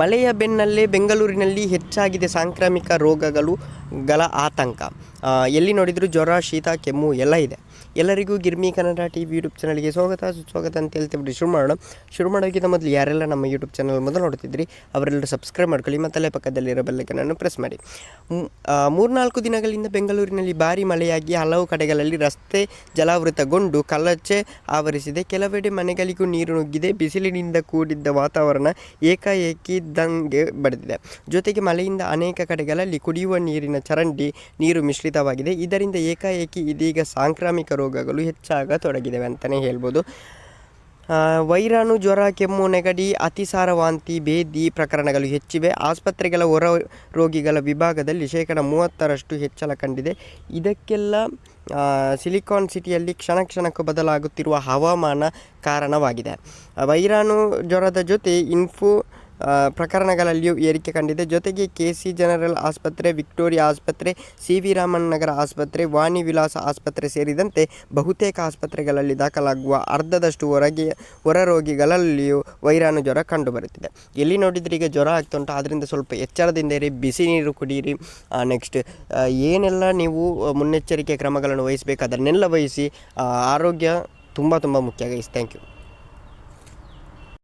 ಮಳೆಯ ಬೆನ್ನಲ್ಲೇ ಬೆಂಗಳೂರಿನಲ್ಲಿ ಹೆಚ್ಚಾಗಿದೆ ಸಾಂಕ್ರಾಮಿಕ ರೋಗಗಳು. ಗಳ ಆತಂಕ. ಎಲ್ಲಿ ನೋಡಿದರೂ ಜ್ವರ, ಶೀತ, ಕೆಮ್ಮು ಎಲ್ಲ ಇದೆ. ಎಲ್ಲರಿಗೂ Girmi Kannada T V YouTube ಚಾನಲ್ಗೆ ಸ್ವಾಗತ. ಸುಸ್ವಾಗತ ಅಂತ ಹೇಳ್ತಿಬಿಟ್ಟು ಶುರು ಮಾಡೋಣ. ಶುರು ಮಾಡೋಕ್ಕಿಂತ ಮೊದಲು ಯಾರೆಲ್ಲ ನಮ್ಮ ಯೂಟ್ಯೂಬ್ ಚಾನಲ್ ಮೊದಲು ನೋಡ್ತಿದ್ರಿ, ಅವರೆಲ್ಲರೂ ಸಬ್ಸ್ಕ್ರೈಬ್ ಮಾಡ್ಕೊಳ್ಳಿ ಮತ್ತಲ್ಲೇ ಪಕ್ಕದಲ್ಲಿರೋ ಬೆಲ್ಲೈಕನನ್ನು ಪ್ರೆಸ್ ಮಾಡಿ. ಮೂರ್ನಾಲ್ಕು ದಿನಗಳಿಂದ ಬೆಂಗಳೂರಿನಲ್ಲಿ ಭಾರಿ ಮಳೆಯಾಗಿ ಹಲವು ಕಡೆಗಳಲ್ಲಿ ರಸ್ತೆ ಜಲಾವೃತಗೊಂಡು ಕಲಚೆ ಆವರಿಸಿದೆ. ಕೆಲವೆಡೆ ಮನೆಗಳಿಗೂ ನೀರು ನುಗ್ಗಿದೆ. ಬಿಸಿಲಿನಿಂದ ಕೂಡಿದ್ದ ವಾತಾವರಣ ಏಕಾಏಕಿ ದಂಗೆ ಬಡಿದಿದೆ. ಜೊತೆಗೆ ಮಳೆಯಿಂದ ಅನೇಕ ಕಡೆಗಳಲ್ಲಿ ಕುಡಿಯುವ ನೀರಿನ ಚರಂಡಿ ನೀರು ಮಿಶ್ರಿತವಾಗಿದೆ. ಇದರಿಂದ ಏಕಾಏಕಿ ಇದೀಗ ಸಾಂಕ್ರಾಮಿಕ ರೋಗಗಳು ಹೆಚ್ಚಾಗತೊಡಗಿವೆ ಅಂತಲೇ ಹೇಳ್ಬೋದು. ವೈರಾಣು, ಜ್ವರ, ಕೆಮ್ಮು, ನೆಗಡಿ ಅತಿಸಾರ ವಾಂತಿ ಭೇದಿ ಪ್ರಕರಣಗಳು ಹೆಚ್ಚಿವೆ. ಆಸ್ಪತ್ರೆಗಳ ಹೊರ ರೋಗಿಗಳ ವಿಭಾಗದಲ್ಲಿ ಶೇಕಡ ಮೂವತ್ತರಷ್ಟು ಹೆಚ್ಚಳ ಕಂಡಿದೆ. ಇದಕ್ಕೆಲ್ಲ ಸಿಲಿಕಾನ್ ಸಿಟಿಯಲ್ಲಿ ಕ್ಷಣ ಕ್ಷಣಕ್ಕೂ ಬದಲಾಗುತ್ತಿರುವ ಹವಾಮಾನ ಕಾರಣವಾಗಿದೆ. ವೈರಾಣು, ಜ್ವರದ ಜೊತೆ, ಇನ್ಫು ಪ್ರಕರಣಗಳಲ್ಲಿಯೂ ಏರಿಕೆ ಕಂಡಿದೆ. ಜೊತೆಗೆ ಕೆ ಸಿ ಜನರಲ್ ಆಸ್ಪತ್ರೆ, ವಿಕ್ಟೋರಿಯಾ ಆಸ್ಪತ್ರೆ ಸಿ ವಿ ರಾಮನ್ ನಗರ ಆಸ್ಪತ್ರೆ ವಾಣಿ ವಿಲಾಸ ಆಸ್ಪತ್ರೆ ಸೇರಿದಂತೆ ಬಹುತೇಕ ಆಸ್ಪತ್ರೆಗಳಲ್ಲಿ ದಾಖಲಾಗುವ ಅರ್ಧದಷ್ಟು ಹೊರಗೆ ಹೊರ ರೋಗಿಗಳಲ್ಲಿಯೂ ವೈರಾಣು ಜ್ವರ ಕಂಡುಬರುತ್ತಿದೆ. ಎಲ್ಲಿ ನೋಡಿದರೆ ಈಗ ಜ್ವರ ಆಗ್ತುಂಟು ಅದರಿಂದ ಸ್ವಲ್ಪ ಎಚ್ಚರದಿಂದ ಇರಿ, ಬಿಸಿ ನೀರು ಕುಡಿಯಿರಿ ನೆಕ್ಸ್ಟ್ ಏನೆಲ್ಲ ನೀವು ಮುನ್ನೆಚ್ಚರಿಕೆ ಕ್ರಮಗಳನ್ನು ವಹಿಸಬೇಕು ಅದನ್ನೆಲ್ಲ ವಹಿಸಿ ಆರೋಗ್ಯ ತುಂಬ ತುಂಬ ಮುಖ್ಯ ಗೈಸ್. Thank you